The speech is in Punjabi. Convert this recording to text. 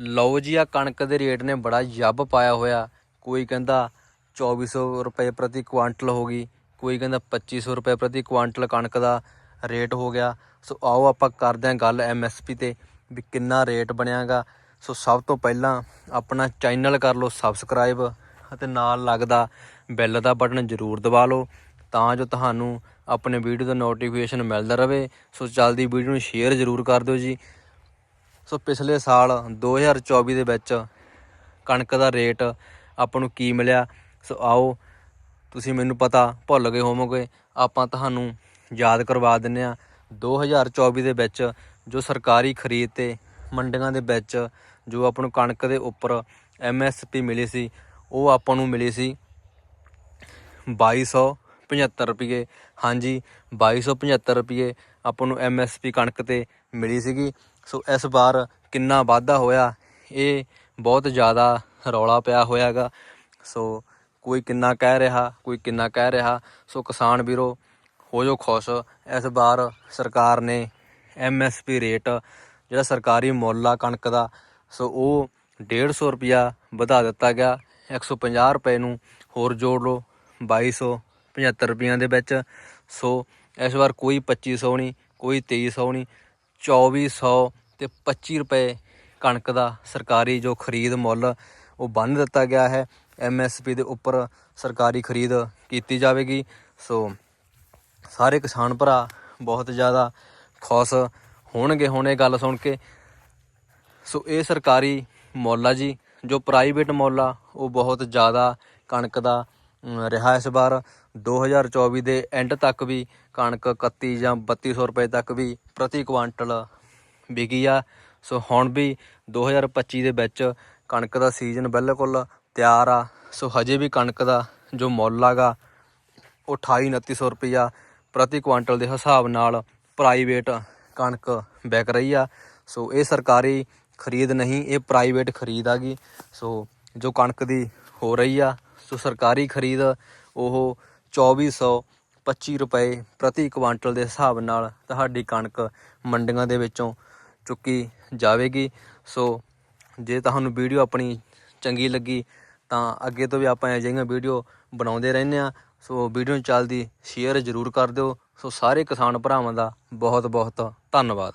ਲਓ ਜੀ ਆ ਕਣਕ ਦੇ ਰੇਟ ਨੇ ਬੜਾ ਜੱਬ ਪਾਇਆ ਹੋਇਆ। ਕੋਈ ਕਹਿੰਦਾ 2400 ਰੁਪਏ ਪ੍ਰਤੀ ਕੁਆਂਟਲ ਹੋ ਗਈ, ਕੋਈ ਕਹਿੰਦਾ 2500 ਰੁਪਏ ਪ੍ਰਤੀ ਕੁਆਂਟਲ ਕਣਕ ਦਾ ਰੇਟ ਹੋ ਗਿਆ। ਸੋ ਆਓ ਆਪਾਂ ਕਰਦੇ ਹਾਂ ਗੱਲ ਐਮਐਸਪੀ ਤੇ, ਵੀ ਕਿੰਨਾ ਰੇਟ ਬਣਿਆਗਾ। ਸੋ ਸਭ ਤੋਂ ਪਹਿਲਾਂ ਆਪਣਾ ਚੈਨਲ ਕਰ ਲਓ ਸਬਸਕ੍ਰਾਈਬ ਅਤੇ ਨਾਲ ਲੱਗਦਾ ਬੈਲ ਦਾ ਬਟਨ ਜ਼ਰੂਰ ਦਬਾ ਲਓ, ਤਾਂ ਜੋ ਤੁਹਾਨੂੰ ਆਪਣੇ ਵੀਡੀਓ ਦਾ ਨੋਟੀਫਿਕੇਸ਼ਨ ਮਿਲਦਾ ਰਹੇ। ਸੋ ਜਲਦੀ ਵੀਡੀਓ ਨੂੰ ਸ਼ੇਅਰ ਜ਼ਰੂਰ ਕਰ ਦਿਓ ਜੀ। ਸੋ ਪਿਛਲੇ ਸਾਲ 2024 ਦੇ ਵਿੱਚ ਕਣਕ ਦਾ ਰੇਟ ਆਪਾਂ ਨੂੰ ਕੀ ਮਿਲਿਆ? ਸੋ ਆਓ, ਤੁਸੀਂ ਮੈਨੂੰ ਪਤਾ ਭੁੱਲ ਗਏ ਹੋਵੋਗੇ। ਆਪਾਂ ਤੁਹਾਨੂੰ ਯਾਦ ਕਰਵਾ ਦਿੰਨੇ ਆ 2024 ਦੇ ਵਿੱਚ ਜੋ ਸਰਕਾਰੀ ਖਰੀਦ ਤੇ ਮੰਡੀਆਂ ਦੇ ਵਿੱਚ ਜੋ ਆਪਾਂ ਨੂੰ ਕਣਕ ਦੇ ਉੱਪਰ ਐਮਐਸਪੀ ਮਿਲੀ ਸੀ, ਉਹ ਆਪਾਂ ਨੂੰ ਮਿਲੀ ਸੀ 2275 ਰੁਪਏ। ਹਾਂਜੀ 2275 ਰੁਪਏ ਆਪਾਂ ਨੂੰ ਐਮਐਸਪੀ ਕਣਕ ਤੇ ਮਿਲੀ ਸੀਗੀ। ਸੋ ਇਸ ਵਾਰ ਕਿੰਨਾ ਵਾਧਾ ਹੋਇਆ, ਇਹ ਬਹੁਤ ਜ਼ਿਆਦਾ ਰੌਲਾ ਪਿਆ ਹੋਇਆਗਾ ਸੋ ਕੋਈ ਕਿੰਨਾ ਕਹਿ ਰਿਹਾ, ਕੋਈ ਕਿੰਨਾ ਕਹਿ ਰਿਹਾ। ਸੋ ਕਿਸਾਨ ਵੀਰੋ ਹੋ ਜੋ ਖੁਸ਼। ਇਸ ਵਾਰ ਸਰਕਾਰ ਨੇ ਐਮਐਸਪੀ ਰੇਟ, ਜਿਹੜਾ ਸਰਕਾਰੀ ਮੁੱਲ ਆ ਕਣਕ ਦਾ, ਸੋ ਉਹ 150 ਰੁਪਿਆ ਵਧਾ ਦਿੱਤਾ ਗਿਆ। 150 ਰੁਪਏ ਨੂੰ ਹੋਰ ਜੋੜ ਲਓ 2275 ਰੁਪਈਆਂ ਦੇ ਵਿੱਚ। ਸੋ ਇਸ ਵਾਰ ਕੋਈ 2500 ਨਹੀਂ, ਕੋਈ 2300 ਨਹੀਂ 2400 ਤੇ 25 ਰੁਪਏ ਕਣਕ ਦਾ ਸਰਕਾਰੀ ਜੋ ਖਰੀਦ ਮੁੱਲ ਉਹ ਬੰਨ ਦਿੱਤਾ ਗਿਆ ਹੈ। ਐਮਐਸਪੀ ਦੇ ਉੱਪਰ ਸਰਕਾਰੀ ਖਰੀਦ ਕੀਤੀ ਜਾਵੇਗੀ। ਸੋ ਸਾਰੇ ਕਿਸਾਨ ਭਰਾ ਬਹੁਤ ਜ਼ਿਆਦਾ ਖੁਸ਼ ਹੋਣਗੇ ਹੁਣ ਗੱਲ ਸੁਣ ਕੇ। ਸੋ ਇਹ ਸਰਕਾਰੀ ਮੁੱਲ ਆ ਜੀ, ਜੋ ਪ੍ਰਾਈਵੇਟ ਮੁੱਲ ਆ, ਉਹ ਬਹੁਤ ਜ਼ਿਆਦਾ ਕਣਕ ਦਾ ਰਿਹਾ ਇਸ ਵਾਰ 2024 ਦੇ ਐਂਡ ਤੱਕ ਵੀ ਕਣਕ 31 ਜਾਂ 3200 ਰੁਪਏ ਤੱਕ ਵੀ ਪ੍ਰਤੀ ਕੁਆਂਟਲ ਵਿਕੀ ਆ। ਸੋ ਹੁਣ ਵੀ 2025 ਦੇ ਵਿੱਚ ਕਣਕ ਦਾ ਸੀਜ਼ਨ ਬਿਲਕੁਲ ਤਿਆਰ ਆ। ਸੋ ਹਜੇ ਵੀ ਕਣਕ ਦਾ ਜੋ ਮੁੱਲ ਆਗਾ, ਉਹ 28 2900 ਰੁਪਇਆ ਪ੍ਰਤੀ ਕੁਆਂਟਲ ਦੇ ਹਿਸਾਬ ਨਾਲ ਪ੍ਰਾਈਵੇਟ ਕਣਕ ਵਿਕ ਰਹੀ ਆ। ਸੋ ਇਹ ਸਰਕਾਰੀ ਖਰੀਦ ਨਹੀਂ, ਇਹ ਪ੍ਰਾਈਵੇਟ ਖਰੀਦ ਆ ਗਈ ਸੋ ਜੋ ਕਣਕ ਦੀ ਹੋ ਰਹੀ ਆ ਸੋ ਸਰਕਾਰੀ ਖਰੀਦ ਉਹ 2425 ਰੁਪਏ ਪ੍ਰਤੀ ਕੁਆਂਟਲ ਦੇ ਹਿਸਾਬ ਨਾਲ ਤੁਹਾਡੀ ਕਣਕ ਮੰਡੀਆਂ ਦੇ ਵਿੱਚੋਂ ਚੁੱਕੀ ਜਾਵੇਗੀ। ਸੋ ਜੇ ਤੁਹਾਨੂੰ ਵੀਡੀਓ ਆਪਣੀ ਚੰਗੀ ਲੱਗੀ ਤਾਂ ਅੱਗੇ ਤੋਂ ਵੀ ਆਪਾਂ ਅਜਿਹੀਆਂ ਵੀਡੀਓ ਬਣਾਉਂਦੇ ਰਹਿੰਦੇ ਆ ਸੋ ਵੀਡੀਓ ਚੱਲਦੀ ਸ਼ੇਅਰ ਜ਼ਰੂਰ ਕਰ ਦਿਓ। ਸੋ ਸਾਰੇ ਕਿਸਾਨ ਭਰਾਵਾਂ ਦਾ ਬਹੁਤ ਬਹੁਤ ਧੰਨਵਾਦ।